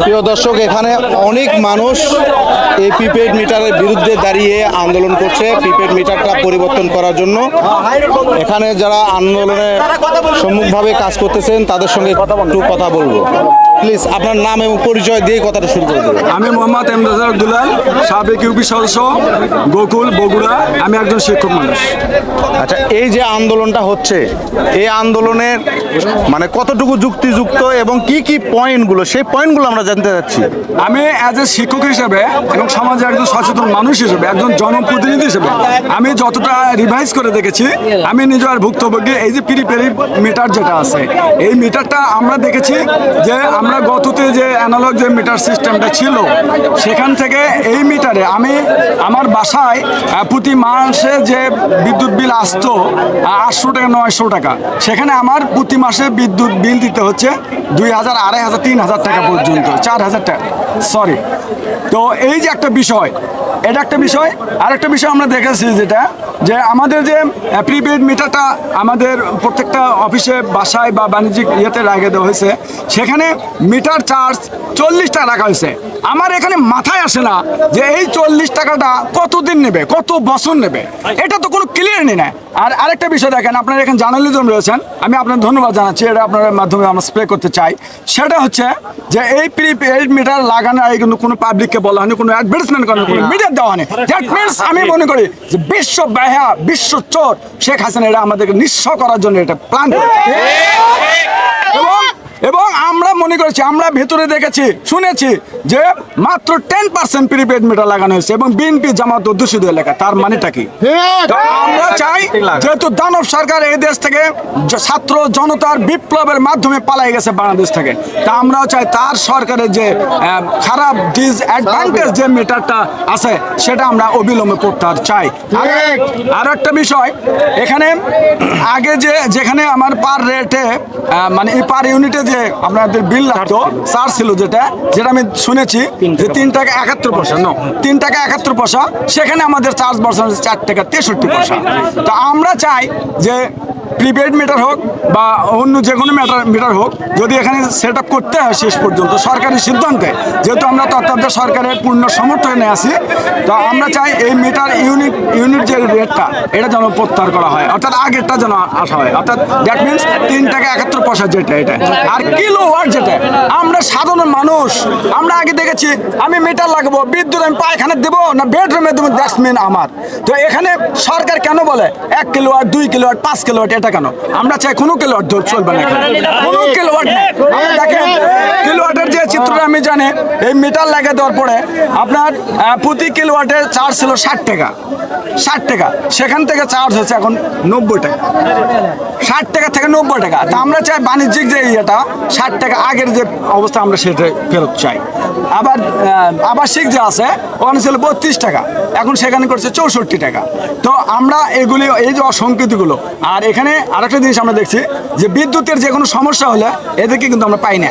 প্রিয় দর্শক, এখানে অনেক মানুষ এই প্রিপেড মিটারের বিরুদ্ধে দাঁড়িয়ে আন্দোলন করছে প্রিপেড মিটারটা পরিবর্তন করার জন্য। এখানে যারা আন্দোলনে সম্মুখভাবে কাজ করতেছেন, তাদের সঙ্গে একটু কথা বলব। প্লিজ আপনার নাম এবং পরিচয় দিয়ে কথাটা শুরু করে দেবেন আমি মোহাম্মদ এমদাজার দুলাল সাবেক ইউপি সদস্য গোকুল বগুড়া। আমি একজন শিক্ষক মানুষ। আচ্ছা এই যে আন্দোলনটা হচ্ছে এই আন্দোলনের মানে কতটুকু যুক্তিযুক্ত এবং কি কি পয়েন্টগুলো সেই পয়েন্টগুলো আমরা জানতে চাচ্ছি। আমি অ্যাজ এ শিক্ষক হিসেবে এবং সমাজে একজন সচেতন মানুষ হিসেবে একজন জনপ্রতিনিধি হিসেবে আমি যতটা রিভাইজ করে দেখেছি আমি নিজের ভুক্তভোগী এই যে প্রিপেরি মিটার যেটা আছে এই মিটারটা আমরা দেখেছি যে আমরা গততে যে অ্যানালগ যে মিটার সিস্টেমটা ছিল, সেখান থেকে এই মিটারে আমি আমার বাসায় প্রতি মাসে যে বিদ্যুৎ বিল আসতো আটশো টাকা, নয়শো টাকা, সেখানে আমার প্রতি মাসে বিদ্যুৎ বিল দিতে হচ্ছে দুই হাজার, আড়াই হাজার, তিন হাজার টাকা পর্যন্ত, চার হাজার টাকা সরি তো এই যে একটা বিষয় এটা একটা বিষয়। আরেকটা বিষয় আমরা দেখেছি যেটা যে আমাদের যে প্রিপেড মিটারটা আমাদের প্রত্যেকটা অফিসে বাসায় বা বাণিজ্যিক ইয়েতে লাগিয়ে দেওয়া হয়েছে সেখানে মিটার চার্জ চল্লিশ টাকা রাখা হয়েছে। আমার এখানে মাথায় আসে না যে এই চল্লিশ টাকাটা কতদিন নেবে কত বছর নেবে? এটা তো কোনো ক্লিয়ার নেই না। আর আরেকটা বিষয় দেখেন আপনারা এখানে জার্নালিজম রয়েছেন আমি আপনার ধন্যবাদ জানাচ্ছি এটা আপনার মাধ্যমে আমরা স্প্রে করতে চাই। সেটা হচ্ছে যে এই প্রিপেড মিটার লাগানোর আগে কিন্তু কোনো পাবলিককে বলা হয়নি কোনো অ্যাডভার্টাইজমেন্ট করানো কোনো মিডিয়া দেওয়া নেই দ্যাট মিনস আমি মনে করি যে বিশ্ব ব্যাহা বিশ্ব চোর শেখ হাসিনা এটা আমাদেরকে নিঃস্ব করার জন্য এটা প্ল্যান এবং এবং করেছি আমরা ভেতরে দেখেছি শুনেছি যে মাত্র টেন পার্সেন্ট প্রিপেড মিটার লাগানো হয়েছে এবং বিএনপি জামাত অধ্যুষিত এলাকা তার মানেটা কি? আমরা চাই যেহেতু দানব সরকার এই দেশ থেকে ছাত্র জনতার বিপ্লবের মাধ্যমে পালাই গেছে বাংলাদেশ থেকে তা আমরাও চাই তার সরকারের যে খারাপ ডিসঅ্যাডভান্টেজ যে মিটারটা আছে সেটা আমরা অবিলম্বে প্রত্যাহার চাই। আর একটা বিষয় এখানে আগে যে যেখানে আমার পার রেটে মানে পার ইউনিটে যে আপনাদের বিল লাগতো চার্জ ছিল। যেটা যেটা আমি শুনেছি যে তিন টাকা একাত্তর পয়সা নো তিন টাকা একাত্তর পয়সা সেখানে আমাদের চার্জ হচ্ছে চার টাকা তেষট্টি পয়সা। তো আমরা চাই যে প্রিপেড মিটার হোক বা অন্য যে কোনো মিটার মিটার হোক যদি এখানে সেট আপ করতে হয় শেষ পর্যন্ত সরকারি সিদ্ধান্তে যেহেতু আমরা তত্ত্বাবধায়ক সরকারের পূর্ণ সমর্থনে আছি তো আমরা চাই এই মিটার ইউনিট ইউনিট যে রেটটা এটা যেন প্রত্যাহার করা হয় অর্থাৎ আগেরটা যেন আসা হয়। অর্থাৎ দ্যাট মিনস তিন টাকা একাত্তর পয়সা যেটা এটা। আর কিলো ওয়াট যেটা আমরা সাধারণ মানুষ আমরা আগে দেখেছি আমি মিটার লাগবো বিদ্যুৎ আমি পায়খানা দেবো না বেডরুমে দেবো ডাস্টবিন আমার তো এখানে সরকার কেন বলে এক কিলো আট দুই কিলো আট পাঁচ কিলো আট এটা কেন আমরা চাই কোনো কিলো ওয়াট চলবে না। কোনো কিলো ওয়াট নেই দেখেন কিলো যে আমি জানি, এই মিটার লাগিয়ে দেওয়ার পরে আপনার প্রতি কিলো ওয়াটের চার্জ ছিল ষাট টাকা। ষাট টাকা। সেখান থেকে চার্জ হচ্ছে এখন নব্বই টাকা। ষাট টাকা থেকে নব্বই টাকা। তা আমরা চাই বাণিজ্যিক যে ইয়েটা, ষাট টাকা আগের যে অবস্থা আমরা সেটা ফেরত চাই। আবার আবাসিক যে আছে ওখানে ছিল বত্রিশ টাকা এখন সেখানে করছে চৌষট্টি টাকা। তো আমরা এগুলি এই যে অসংকেতগুলো আর এখানে আরেকটা জিনিস আমরা দেখছি যে বিদ্যুতের যে কোনো সমস্যা হলে এদেরকে কিন্তু আমরা পাই না।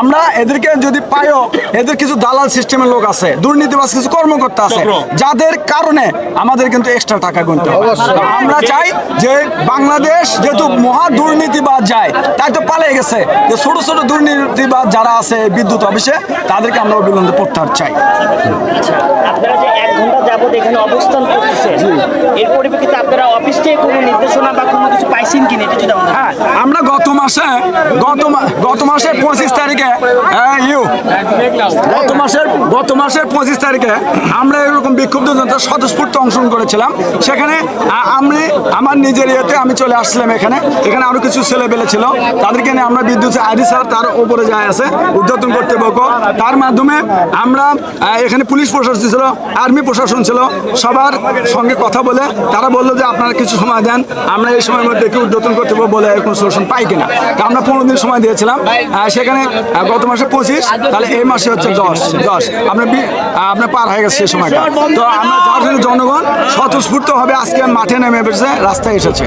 আমরা এদেরকে যদি পাইও এদের কিছু দালাল সিস্টেমের লোক আছে দুর্নীতিবাজ কিছু কর্মকর্তা আছে যাদের কারণে আমাদের কিন্তু এক্সট্রা টাকা গুনতে হবে। আমরা চাই যে বাংলাদেশ যেহেতু মহা দুর্নীতিবাদ যায় তাই তো পালিয়ে গেছে যে ছোট ছোট দুর্নীতিবাদ যারা আছে বিদ্যুৎ অফিসে তাদেরকে আমরা অবিলম্বে প্রত্যাহার চাই। আচ্ছা আপনারা যে এক ঘণ্টা যাবত এখানে অবস্থান করতেছেন এর পরিপ্রেক্ষিতে আপনারা অফিস থেকে কোনো নির্দেশনা বা কোনো কিছু পাইছেন কিনা এটা যদি আমাদের হ্যাঁ আমরা গত মাসে গত গত মাসের পঁচিশ তারিখে হ্যাঁ, ইউ গত মাসের গত মাসের পঁচিশ তারিখে আমরা এরকম বিক্ষুব্ধ জনতা স্বতঃস্ফূর্ত অংশগ্রহণ করেছিলাম। সেখানে আমি আমার নিজের ইয়েতে আমি চলে আসছিলাম এখানে। এখানে আরও কিছু ছেলে পেলে ছিল। তাদেরকে নিয়ে আমরা বিদ্যুৎ আইডি স্যার তার উপরে যায় আছে উদ্বোধন কর্তৃপক্ষ তার মাধ্যমে আমরা এখানে পুলিশ প্রশাসন ছিল, আর্মি প্রশাসন ছিল, সবার সঙ্গে কথা বলে তারা বলল যে আপনারা কিছু সময় দেন, আমরা এই সময়ের মধ্যে কি উদ্বোধন করতে পারব বলে কোনো সলিউশন পাই কিনা। তা আমরা পনেরো দিন সময় দিয়েছিলাম সেখানে গত মাসে পঁচিশ, তাহলে এই মাসে হচ্ছে দশ দশ। আপনার আপনার পার হয়ে গেছে সেই সময়টা। তো আমরা জনগণ স্বতঃস্ফূর্ত হবে আজকে মাঠে নেমে এসেছে, রাস্তায় এসেছে।